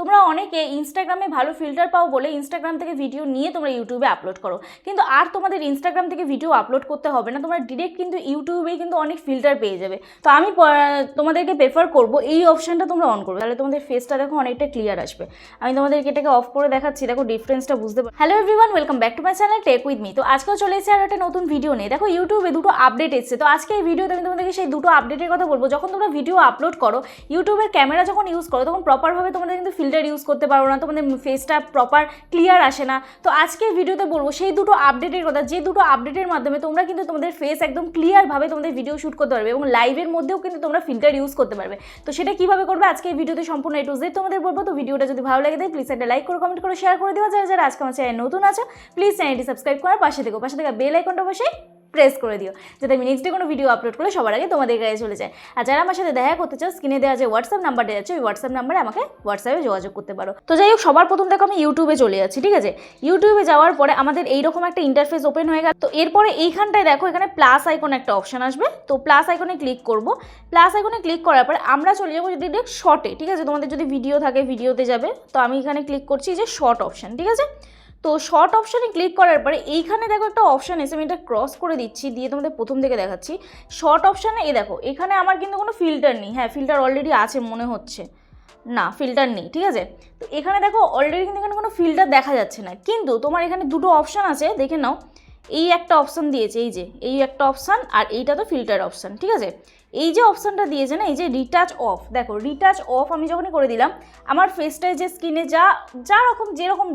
তোমরা অনেকে ইনস্টাগ্রামে ভালো ফিল্টার পাও বলে ইনস্টাগ্রাম থেকে ভিডিও নিয়ে তোমরা ইউটিউবে আপলোড করো। কিন্তু আর তোমাদের ইনস্টাগ্রাম থেকে ভিডিও আপলোড করতে হবে না, তোমরা ডিরেক্ট কিন্তু ইউটিউবেই কিন্তু অনেক ফিল্টার পেয়ে যাবে। তো আমি তোমাদেরকে প্রেফার করব এই অপশানটা তোমরা অন করবে। তাহলে তোমাদের ফেসটা দেখো অনেকটা ক্লিয়ার আসবে। আমি তোমাদেরকে এটাকে অফ করে দেখাচ্ছি, দেখো ডিফারেন্সটা বুঝতে পারো hello everyone welcome back to my channel tech with me তো আজকেও চলে এসেছে আর একটা নতুন ভিডিও নিয়ে। দেখো ইউটিউবে দুটো আপডেট এসেছে। তো আজকে এই ভিডিওতে আমি তোমাদেরকে সেই দুটো আপডেটের কথা বলব। যখন তোমরা ভিডিও আপলোড করো ইউটিউবের ক্যামেরা যখন ইউজ করো, তখন প্রপারভাবে তোমাদের কিন্তু ফিল্টার ইউজ করতে পারো না তোমাদের ফেসটা প্রপার ক্লিয়ার আসে না। তো আজকে ভিডিওতে বলব, সেই দুটো আপডেটের কথা, যে দুটো আপডেটের মাধ্যমে তোমরা কিন্তু তোমাদের ফেস একদম ক্লিয়ারভাবে তোমাদের ভিডিও শ্যুট করতে পারবে এবং লাইভের মধ্যেও কিন্তু তোমরা ফিল্টার ইউজ করতে পারবে। তো সেটা কীভাবে করবে আজকে ভিডিওতে সম্পূর্ণ এ টু তোমাদের বলব। তো ভিডিওটা যদি ভালো লাগে দেয় প্লিজ একটা লাইক করে কমেন্ট করে শেয়ার করে দেওয়া যারা যারা আজকে আমার চ্যানেল নতুন আছো প্লিজ চ্যানেলটি সাবস্ক্রাইব করার পাশে থেকে। পাশে থেকে বেল আইকনটা বসে প্রেস করে দিও। যাতে আমি নেক্সট ডে কোনো ভিডিও আপলোড করলে সবার আগে তোমাদের কাছে চলে যায়। আর যারা আমার সাথে দেখা করতে চাও স্ক্রিনে দেওয়া যে হোয়াটসঅ্যাপ নাম্বারটা আছে, ওই হোয়াটসঅ্যাপ নাম্বারে আমাকে হোয়াটসঅ্যাপে যোগাযোগ করতে পারো। তো যাই হোক, সবার প্রথম দেখো আমি ইউটিউবে চলে যাচ্ছি, ঠিক আছে? ইউটিউবে যাওয়ার পরে আমাদের এইরকম একটা ইন্টারফেস ওপেন হয়ে গেল। তো এরপরে এইখানটায় দেখো, এখানে প্লাস আইকন একটা অপশন আসবে। তো প্লাস আইকনে ক্লিক করব। প্লাস আইকনে ক্লিক করার পরে আমরা চলে যাব যদি শর্টে ঠিক আছে? তোমাদের যদি ভিডিও থাকে ভিডিওতে যাবে, তো আমি এখানে ক্লিক করছি যে শর্ট অপশন ঠিক আছে? তো শর্ট অপশানে ক্লিক করার পরে এইখানে দেখো একটা অপশান এসে আমি এটা ক্রস করে দিচ্ছি, দিয়ে তোমাদের প্রথম থেকে দেখাচ্ছি। শর্ট অপশানে এ দেখো, এখানে আমার কিন্তু কোনো ফিল্টার নেই। হ্যাঁ ফিল্টার অলরেডি আছে মনে হচ্ছে। না ফিল্টার নেই, ঠিক আছে? তো এখানে দেখো অলরেডি কিন্তু এখানে কোনো ফিল্টার দেখা যাচ্ছে না। কিন্তু তোমার এখানে দুটো অপশান আছে, দেখে নাও। এই একটা অপশান দিয়েছে, এই যে, এই একটা অপশান আর এইটা তো ফিল্টার অপশান ঠিক আছে? এই যে অপশানটা দিয়েছে না, এই যে রিটাচ অফ দেখো রিটাচ অফ আমি যখনই করে দিলাম, আমার ফেসটায় যে স্কিনে যা যা রকম যেরকম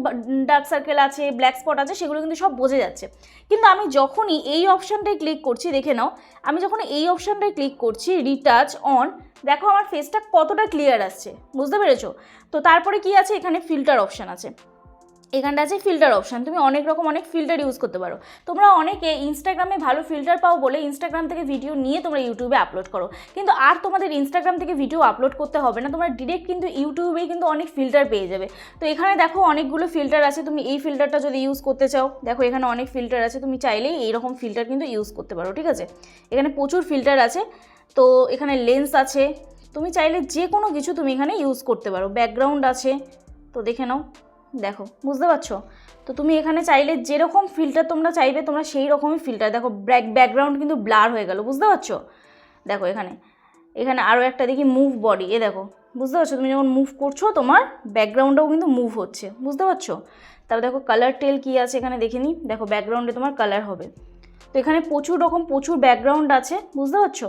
ডার্ক সার্কেল আছে ব্ল্যাক স্পট আছে, সেগুলো কিন্তু সব বোঝা যাচ্ছে। কিন্তু আমি যখনই এই অপশানটায় ক্লিক করছি, দেখে নাও, আমি যখন এই অপশানটায় ক্লিক করছি রিটাচ অন দেখো আমার ফেসটা কতটা ক্লিয়ার আসছে, বুঝতে পেরেছ? তো তারপরে কি আছে? এখানে ফিল্টার অপশান আছে। এখানটা আছে ফিল্টার অপশান তুমি অনেক রকম অনেক ফিল্টার ইউজ করতে পারো। তোমরা অনেকে ইনস্টাগ্রামে ভালো ফিল্টার পাও বলে ইনস্টাগ্রাম থেকে ভিডিও নিয়ে তোমরা ইউটিউবে আপলোড করো। কিন্তু আর তোমাদের ইনস্টাগ্রাম থেকে ভিডিও আপলোড করতে হবে না, তোমরা ডিরেক্ট কিন্তু ইউটিউবেই কিন্তু অনেক ফিল্টার পেয়ে যাবে। তো এখানে দেখো অনেকগুলো ফিল্টার আছে, তুমি এই ফিল্টারটা যদি ইউজ করতে চাও, দেখো এখানে অনেক ফিল্টার আছে, তুমি চাইলেই এইরকম ফিল্টার কিন্তু ইউজ করতে পারো, ঠিক আছে? এখানে প্রচুর ফিল্টার আছে, তো এখানে লেন্স আছে, তুমি চাইলে যে কোনো কিছু তুমি এখানে ইউজ করতে পারো। ব্যাকগ্রাউন্ড আছে, তো দেখে নাও। দেখো, বুঝতে পারছ? তো তুমি এখানে চাইলে যেরকম ফিল্টার তোমরা চাইবে, তোমরা সেই রকমই ফিল্টার দেখো ব্যাক ব্যাকগ্রাউন্ড কিন্তু ব্লার হয়ে গেল, বুঝতে পারছ? দেখো এখানে। এখানে আরও একটা দেখি মুভ বডি এ দেখো। বুঝতে পারছ? তুমি যখন মুভ করছ, তোমার ব্যাকগ্রাউন্ডটাও কিন্তু মুভ হচ্ছে, বুঝতে পারছ? তারপর দেখো কালার টেল কী আছে এখানে দেখে নিই দেখো ব্যাকগ্রাউন্ডে তোমার কালার হবে। তো এখানে প্রচুর রকম, প্রচুর ব্যাকগ্রাউন্ড আছে, বুঝতে পারছ?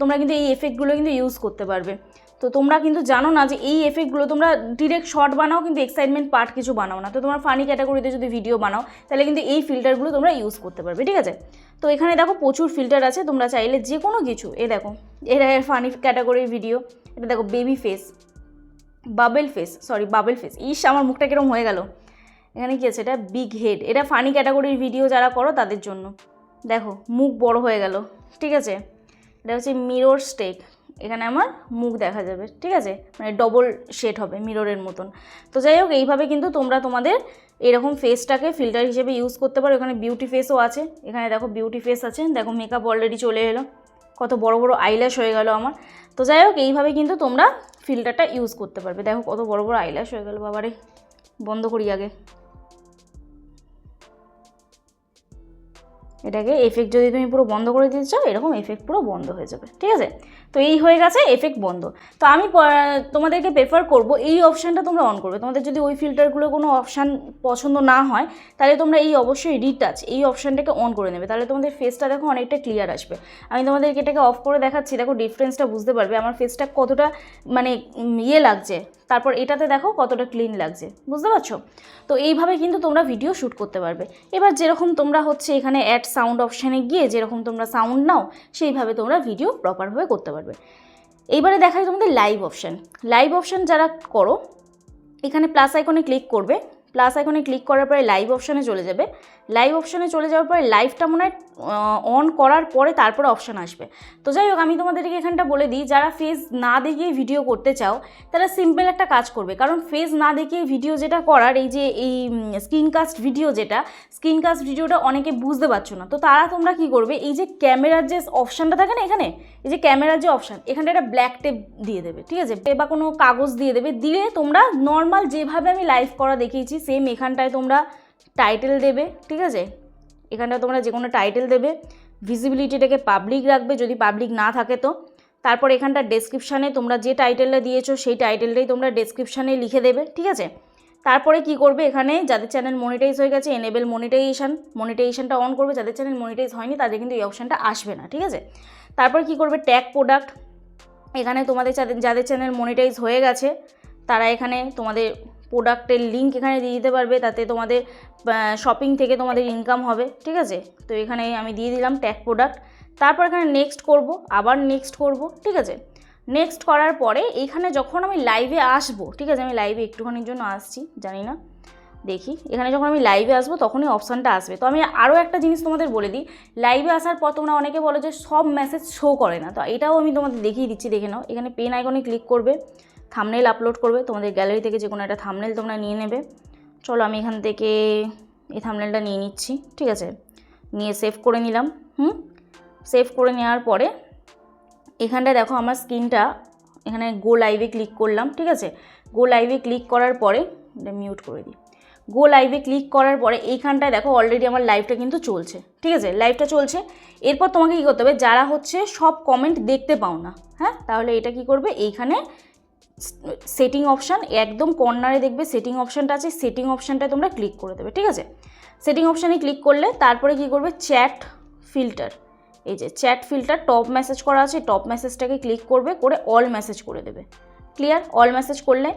তোমরা কিন্তু এই এফেক্টগুলো কিন্তু ইউজ করতে পারবে। তো তোমরা কিন্তু জানো না যে এই এফেক্টগুলো তোমরা ডিরেক্ট শর্ট বানাও, কিন্তু এক্সাইটমেন্ট পার্ট কিছু বানাও না। তো তোমরা ফানি ক্যাটাগরিতে যদি ভিডিও বানাও, তাহলে কিন্তু এই ফিল্টারগুলো তোমরা ইউজ করতে পারবে, ঠিক আছে? তো এখানে দেখো প্রচুর ফিল্টার আছে, তোমরা চাইলে যে কোনো কিছু এ দেখো এটা ফানি ক্যাটাগরির ভিডিও এটা দেখো baby face bubble face sorry bubble face ইস, আমার মুখটা কিরম হয়ে গেল। এখানে কি আছে? এটা বিগ হেড এটা ফানি ক্যাটাগরির ভিডিও যারা করো তাদের জন্য। দেখো, মুখ বড় হয়ে গেল, ঠিক আছে? এটা হচ্ছে মিরর স্টেক এখানে আমার মুখ দেখা যাবে, ঠিক আছে? মানে ডবল শেড হবে মিররের মতন। তো যাই হোক, এইভাবে কিন্তু তোমরা তোমাদের এরকম ফেসটাকে ফিল্টার হিসেবে ইউজ করতে পারো। এখানে বিউটি ফেসও আছে। এখানে দেখো বিউটি ফেস আছে। দেখো মেকআপ অলরেডি চলে এলো। কত বড় বড় আইল্যাশ হয়ে গেল আমার। তো যাই হোক, এইভাবে কিন্তু তোমরা ফিল্টারটা ইউজ করতে পারবে। দেখো কত বড় বড় আইল্যাশ হয়ে গেল, বাবারে। বন্ধ করি আগে। এটাকে এফেক্ট যদি তুমি পুরো বন্ধ করে দিতে চাও, এরকম এফেক্ট পুরো বন্ধ হয়ে যাবে, ঠিক আছে? তো এই হয়ে গেছে এফেক্ট বন্ধ। তো আমি তোমাদেরকে প্রেফার করব এই অপশানটা তোমরা অন করবে। তোমাদের যদি ওই ফিল্টারগুলো কোনো অপশান পছন্দ না হয়, তাহলে তোমরা এই অবশ্যই রিটাচ এই অপশানটাকে অন করে নেবে। তাহলে তোমাদের ফেসটা দেখো অনেকটা ক্লিয়ার আসবে। আমি তোমাদেরকে এটাকে অফ করে দেখাচ্ছি। দেখো ডিফারেন্সটা বুঝতে পারবে। আমার ফেসটা কতটা মানে ইয়ে লাগছে। তারপর এটাতে দেখো কতটা ক্লিন লাগছে, বুঝতে পারছ? তো এইভাবে কিন্তু তোমরা ভিডিও শ্যুট করতে পারবে। এবার যেরকম তোমরা হচ্ছে এখানে অ্যাড সাউন্ড অপশানে গিয়ে যেরকম তোমরা সাউন্ড নাও, সেইভাবে তোমরা ভিডিও প্রপারভাবে করতে পারবে। এইবারে দেখায় তোমাদের লাইভ অপশান লাইভ অপশান যারা করো, এখানে প্লাস আইকনে ক্লিক করবে। প্লাস আইকনে ক্লিক করার পরে লাইভ অপশানে চলে যাবে। লাইভ অপশানে চলে যাওয়ার পরে লাইভটা মনে হয় অন করার পরে তারপরে অপশান আসবে। তো যাই হোক, আমি তোমাদেরকে এখানটা বলে দিই, যারা ফেস না দেখিয়ে ভিডিও করতে চাও, তারা সিম্পল একটা কাজ করবে। কারণ ফেস না দেখিয়ে ভিডিও যেটা করার, এই যে, এই স্ক্রিনকাস্ট ভিডিও যেটা স্ক্রিনকাস্ট ভিডিওটা অনেকে বুঝতে পারছ না। তো তারা তোমরা কি করবে, এই যে ক্যামেরার যে অপশানটা থাকে না এখানে, এই যে ক্যামেরার যে অপশান এখানটা একটা ব্ল্যাক টেপ দিয়ে দেবে, ঠিক আছে? বা কোনো কাগজ দিয়ে দেবে, দিয়ে তোমরা নর্মাল যেভাবে আমি লাইভ করা দেখিয়েছি সেম এখানটায় তোমরা টাইটেল দেবে, ঠিক আছে? এখানটায় তোমরা যে কোনো টাইটেল দেবে ভিজিবিলিটিটাকে পাবলিক রাখবে, যদি পাবলিক না থাকে তো। তারপর এখানটা ডেসক্রিপশানে তোমরা যে টাইটেলটা দিয়েছ, সেই টাইটেলটাই তোমরা ডেসক্রিপশানে লিখে দেবে, ঠিক আছে? তারপরে কি করবে এখানে, যাদের চ্যানেল মনিটাইজ হয়ে গেছে এনেবেল মনিটাইজেশন মনিটাইজেশনটা অন করবে, যাদের চ্যানেল মনিটাইজ হয়নি, তাদের কিন্তু এই অপশানটা আসবে না, ঠিক আছে? তারপর কি করবে ট্যাগ প্রোডাক্ট এখানে তোমাদের যাদের চ্যানেল মনিটাইজ হয়ে গেছে, তারা এখানে তোমাদের প্রোডাক্টের লিঙ্ক এখানে দিয়ে দিতে পারবে, তাতে তোমাদের শপিং থেকে তোমাদের ইনকাম হবে, ঠিক আছে? তো এখানে আমি দিয়ে দিলাম ট্যাগ প্রোডাক্ট তারপর এখানে নেক্সট করব, আবার নেক্সট করব, ঠিক আছে? নেক্সট করার পরে এখানে যখন আমি লাইভে আসব, ঠিক আছে? আমি লাইভে একটুখানির জন্য আসছি, জানি না। দেখি। এখানে যখন আমি লাইভে আসব, তখনই অপশানটা আসবে। তো আমি আরও একটা জিনিস তোমাদের বলে দিই। লাইভে আসার পর তোমরা অনেকে বলো যে সব মেসেজ শো করে না। তো এটাও আমি তোমাদের দেখিয়ে দিচ্ছি, দেখে নাও। এখানে পেন আইকনে ক্লিক করবে থামনেল আপলোড করবে। তোমাদের গ্যালারি থেকে যে কোনো একটা থামনেল তোমরা নিয়ে নেবে। চলো আমি এখান থেকে এই থামনেলটা নিয়ে নিচ্ছি, ঠিক আছে? নিয়ে সেভ করে নিলাম, হুম? সেভ করে নেওয়ার পরে এখানটায় দেখো আমার স্ক্রিনটা এখানে গো লাইভে ক্লিক করলাম, ঠিক আছে? গো লাইভে ক্লিক করার পরে এটা মিউট করে দিই। গো লাইভে ক্লিক করার পরে এইখানটায় দেখো অলরেডি আমার লাইভটা কিন্তু চলছে। ঠিক আছে? লাইভটা চলছে। এরপর তোমাকে কী করতে হবে? যারা হচ্ছে সব কমেন্ট দেখতে পাও না হ্যাঁ? তাহলে এটা কি করবে? এইখানে সেটিং অপশান একদম কর্নারে দেখবে সেটিং অপশানটা আছে। সেটিং অপশানটায় তোমরা ক্লিক করে দেবে, ঠিক আছে? সেটিং অপশানে ক্লিক করলে তারপরে কি করবে? চ্যাট ফিল্টার এই যে চ্যাট ফিল্টার টপ মেসেজ করা আছে। টপ মেসেজটাকে ক্লিক করবে, করে অল মেসেজ করে দেবে। ক্লিয়ার অল মেসেজ করলে।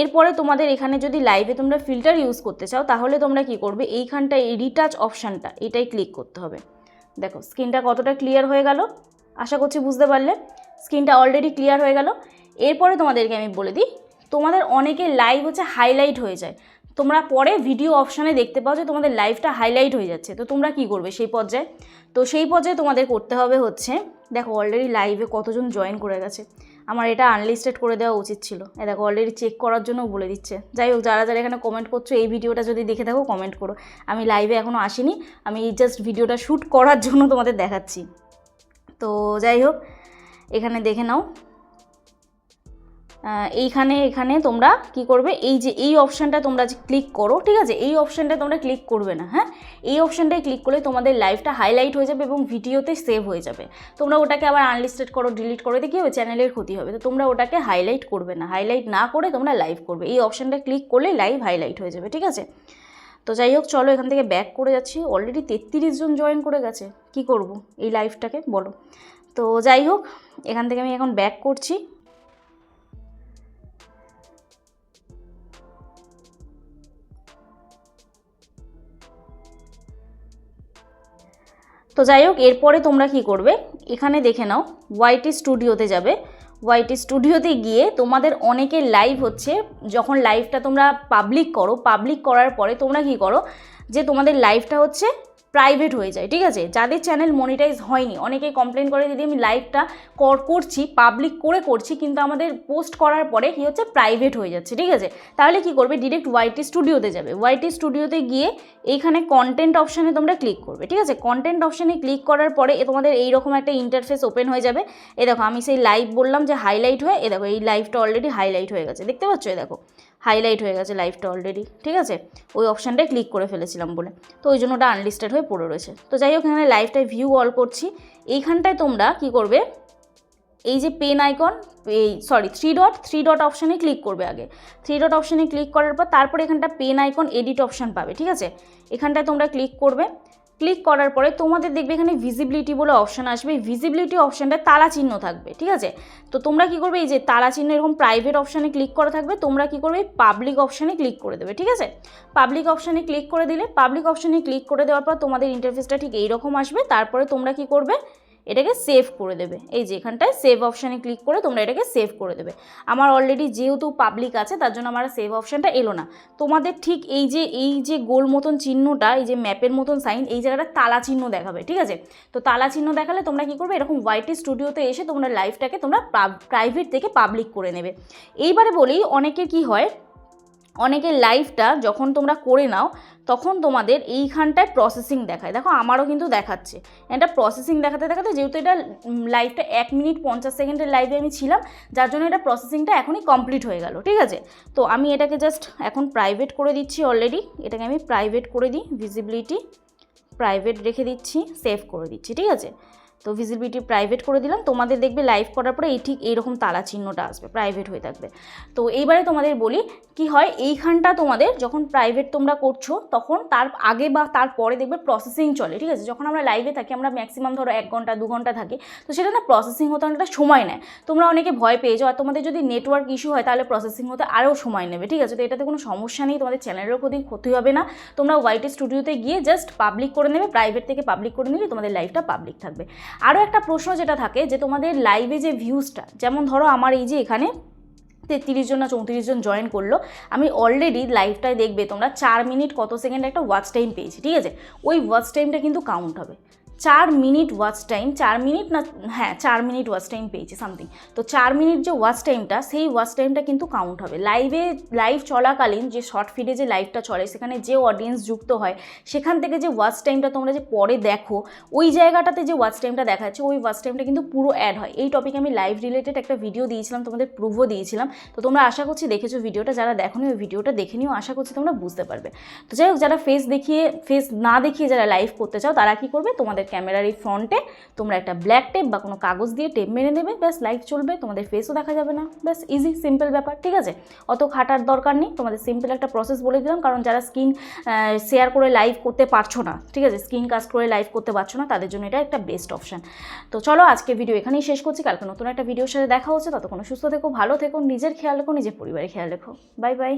এরপরে তোমাদের এখানে যদি লাইভে তোমরা ফিল্টার ইউজ করতে চাও, তাহলে তোমরা কি করবে? এইখানটায় এই রিটাচ অপশানটা এটাই ক্লিক করতে হবে। দেখো স্ক্রিনটা কতটা ক্লিয়ার হয়ে গেল? আশা করছি বুঝতে পারলে। স্ক্রিনটা অলরেডি ক্লিয়ার হয়ে গেল। এরপরে তোমাদেরকে আমি বলে দিই, তোমাদের অনেকে লাইভ হচ্ছে হাইলাইট হয়ে যায়। তোমরা পরে ভিডিও অপশানে দেখতে পাও যে তোমাদের লাইভটা হাইলাইট হয়ে যাচ্ছে। তো তোমরা কি করবে সেই পর্যায়ে? তো সেই পর্যায়ে তোমাদের করতে হবে হচ্ছে, দেখো অলরেডি লাইভে কতজন জয়েন করে গেছে। আমার এটা আনলিস্টেড করে দেওয়া উচিত ছিল। এ দেখো অলরেডি চেক করার জন্য বলে দিচ্ছে। যাই হোক, যারা যারা এখানে কমেন্ট করছ, এই ভিডিওটা যদি দেখে থাকো কমেন্ট করো। আমি লাইভে এখনও আসিনি, আমি জাস্ট ভিডিওটা শ্যুট করার জন্য তোমাদের দেখাচ্ছি। তো যাই হোক, এখানে দেখে নাও। এইখানে, এখানে তোমরা কি করবে? এই যে, এই অপশানটা তোমরা যে ক্লিক করো, ঠিক আছে? এই অপশানটা তোমরা ক্লিক করবে না হ্যাঁ? এই অপশানটায় ক্লিক করলে তোমাদের লাইভটা হাইলাইট হয়ে যাবে এবং ভিডিওতে সেভ হয়ে যাবে। তোমরা ওটাকে আবার আনলিস্টেড করো ডিলিট করো এতে কী হবে চ্যানেলের ক্ষতি হবে। তো তোমরা ওটাকে হাইলাইট করবে না। হাইলাইট না করে তোমরা লাইভ করবে। এই অপশানটা ক্লিক করলে লাইভ হাইলাইট হয়ে যাবে, ঠিক আছে? তো যাই হোক, চলো এখান থেকে ব্যাক করে যাচ্ছি। অলরেডি তেত্রিশ জন জয়েন করে গেছে। কি করব? এই লাইভটাকে বলো। তো যাই হোক, এখান থেকে আমি এখন ব্যাক করছি। তো যাই হোক এরপরে তোমরা কি করবে? এখানে দেখে নাও ওয়াইটি স্টুডিওতে যাবে। ওয়াইটি স্টুডিওতে গিয়ে তোমাদের অনেকে লাইভ হচ্ছে। যখন লাইভটা তোমরা পাবলিক করো পাবলিক করার পরে তোমরা কি করো? যে তোমাদের লাইভটা হচ্ছে প্রাইভেট হয়ে যায়, ঠিক আছে? যাদের চ্যানেল মনিটাইজ হয়নি, অনেকে কমপ্লেন করে, দিদি, আমি লাইভটা কর, করছি পাবলিক করে করছি, কিন্তু আমাদের পোস্ট করার পরে কি হচ্ছে? প্রাইভেট হয়ে যাচ্ছে, ঠিক আছে? তাহলে কি করবে? ডিরেক্ট ওয়াইটি স্টুডিওতে যাবে। ওয়াইটি স্টুডিওতে গিয়ে এইখানে কন্টেন্ট অপশানে তোমরা ক্লিক করবে, ঠিক আছে? কন্টেন্ট অপশানে ক্লিক করার পরে তোমাদের এইরকম একটা ইন্টারফেস ওপেন হয়ে যাবে। এ দেখো, আমি সেই লাইভ বললাম যে হাইলাইট হয়ে, এ দেখো, এই লাইভটা অলরেডি হাইলাইট হয়ে গেছে। দেখতে পাচ্ছ? এ দেখো হাইলাইট হয়ে গেছে লাইভটা অলরেডি ঠিক আছে? ওই অপশানটায় ক্লিক করে ফেলেছিলাম বলে। তো ওই জন্য ওটা আনলিস্টেড হয়ে পড়ে রয়েছে। তো যাই হোক, এখানে লাইভটায় ভিউ অল করছি। এইখানটায় তোমরা কি করবে? এই যে পেন আইকন এই sorry three dot three dot অপশানে ক্লিক করবে আগে। থ্রি ডট অপশানে ক্লিক করার পর তারপরে এখানটা পেন আইকন এডিট অপশান পাবে, ঠিক আছে? এখানটায় তোমরা ক্লিক করবে। ক্লিক করার পরে তোমাদের দেখবে এখানে ভিজিবিলিটি বলে অপশান আসবে। ভিজিবিলিটি অপশানটা তালা চিহ্ন থাকবে, ঠিক আছে? তো তোমরা কি করবে? এই যে তালা চিহ্ন এরকম প্রাইভেট অপশানে ক্লিক করা থাকবে, তোমরা কি করবে? পাবলিক অপশানে ক্লিক করে দেবে, ঠিক আছে? পাবলিক অপশানে ক্লিক করে দিলে পাবলিক অপশানে ক্লিক করে দেওয়ার পর তোমাদের ইন্টারফেসটা ঠিক এইরকম আসবে। তারপরে তোমরা কি করবে? এটাকে সেভ করে দেবে। এই যে এখানটায় সেভ অপশানে ক্লিক করে তোমরা এটাকে সেভ করে দেবে। আমার অলরেডি যেহেতু পাবলিক আছে, তার জন্য আমার সেভ অপশানটা এলো না। তোমাদের ঠিক এই যে এই যে গোল মতন চিহ্নটা, এই যে ম্যাপের মতন সাইন এই জায়গাটা তালা চিহ্ন দেখাবে, ঠিক আছে? তো তালা চিহ্ন দেখালে তোমরা কী করবে? এরকম ওয়াইটি স্টুডিওতে এসে তোমরা লাইভটাকে তোমরা প্রাইভেট থেকে পাবলিক করে নেবে। এইবারে বলি অনেকের কি হয় অনেকের লাইভটা যখন তোমরা করে নাও, তখন তোমাদের এইখানটায় প্রসেসিং দেখায়। দেখো, আমারও কিন্তু দেখাচ্ছে। এটা প্রসেসিং দেখাতে দেখাতে যেহেতু এটা লাইভটা এক মিনিট পঞ্চাশ সেকেন্ডের লাইভে আমি ছিলাম, যার জন্য এটা প্রসেসিংটা এখনই কমপ্লিট হয়ে গেল, ঠিক আছে? তো আমি এটাকে জাস্ট এখন প্রাইভেট করে দিচ্ছি অলরেডি এটাকে আমি প্রাইভেট করে দিই ভিজিবিলিটি প্রাইভেট রেখে দিচ্ছি সেভ করে দিচ্ছি, ঠিক আছে? তো ভিজিবিলিটি প্রাইভেট করে দিলাম। তোমাদের দেখবে লাইভ করার পরে এই ঠিক এইরকম তালা চিহ্নটা আসবে প্রাইভেট হয়ে থাকবে। তো এইবারে তোমাদের বলি, কি হয়? এইখানটা তোমাদের যখন প্রাইভেট তোমরা করছ, তখন তার আগে বা তারপরে দেখবে প্রসেসিং চলে, ঠিক আছে? যখন আমরা লাইভে থাকি, আমরা ম্যাক্সিমাম ধরো এক ঘণ্টা, দু ঘণ্টা থাকি, তো সেটা না প্রসেসিং হতে অনেকটা সময় নেয়। তোমরা অনেকে ভয় পেয়ে যাও আর তোমাদের যদি নেটওয়ার্ক ইস্যু হয়, তাহলে প্রসেসিং হতে আরও সময় নেবে, ঠিক আছে? তো এটাতে কোনো সমস্যা নেই, তোমাদের চ্যানেলেরও ক্ষতি ক্ষতি হবে না। তোমরা ওয়াইটি স্টুডিওতে গিয়ে জাস্ট পাবলিক করে নেবে প্রাইভেট থেকে পাবলিক করে নিলে তোমাদের লাইভটা পাবলিক থাকবে। আরও একটা প্রশ্ন যেটা থাকে যে তোমাদের লাইভে যে ভিউজটা যেমন ধরো আমার এই যে এখানে তেত্রিশ জন না চৌত্রিশ জন জয়েন করল, আমি অলরেডি লাইভটায় দেখবে তোমরা চার মিনিট কত সেকেন্ড একটা ওয়াচ টাইম পেয়েছি, ঠিক আছে? ওই ওয়াচ টাইমটা কিন্তু কাউন্ট হবে। চার মিনিট ওয়াচ টাইম চার মিনিট না হ্যাঁ চার মিনিট ওয়াচ টাইম পেয়েছি সামথিং তো চার মিনিট যে ওয়াচ টাইমটা সেই ওয়াচ টাইমটা কিন্তু কাউন্ট হবে। লাইভে লাইভ চলাকালীন যে শর্ট ফিডে যে লাইভটা চলে, সেখানে যে অডিয়েন্স যুক্ত হয়, সেখান থেকে যে ওয়াচ টাইমটা তোমরা যে পরে দেখো, ওই জায়গাটাতে যে ওয়াচ টাইমটা দেখা যাচ্ছে ওই ওয়াচ টাইমটা কিন্তু পুরো অ্যাড হয়। এই টপিকে আমি লাইভ রিলেটেড একটা ভিডিও দিয়েছিলাম, তোমাদের প্রুভও দিয়েছিলাম। তো তোমরা আশা করছি দেখেছ ভিডিওটা যারা দেখোনি ওই ভিডিওটা দেখে নিও, আশা করছি তোমরা বুঝতে পারবে। তো যাই হোক, যারা ফেস দেখিয়ে ফেস না দেখিয়ে যারা লাইভ করতে চাও, তারা কি করবে? তোমাদের ক্যামেরার এই ফ্রন্টে তোমরা একটা ব্ল্যাক টেপ বা কোনো কাগজ দিয়ে টেপ মেরে নেবে ব্যাস লাইভ চলবে, তোমাদের ফেসও দেখা যাবে না। ব্যাস ইজি সিম্পল ব্যাপার, ঠিক আছে? অত খাটার দরকার নেই, তোমাদের সিম্পল একটা প্রসেস বলে দিলাম, কারণ যারা স্ক্রিন শেয়ার করে লাইভ করতে পারছ না, ঠিক আছে? স্ক্রিন কাস্ট করে লাইভ করতে পারছ না, তাদের জন্য এটা একটা বেস্ট অপশান তো চলো আজকে ভিডিও এখানেই শেষ করছি, কালকে নতুন একটা ভিডিওর সাথে দেখা হচ্ছে, ততক্ষণ সুস্থ থেকো, ভালো থেকো, নিজের খেয়াল রেখো, নিজের পরিবারের খেয়াল রেখো। Bye bye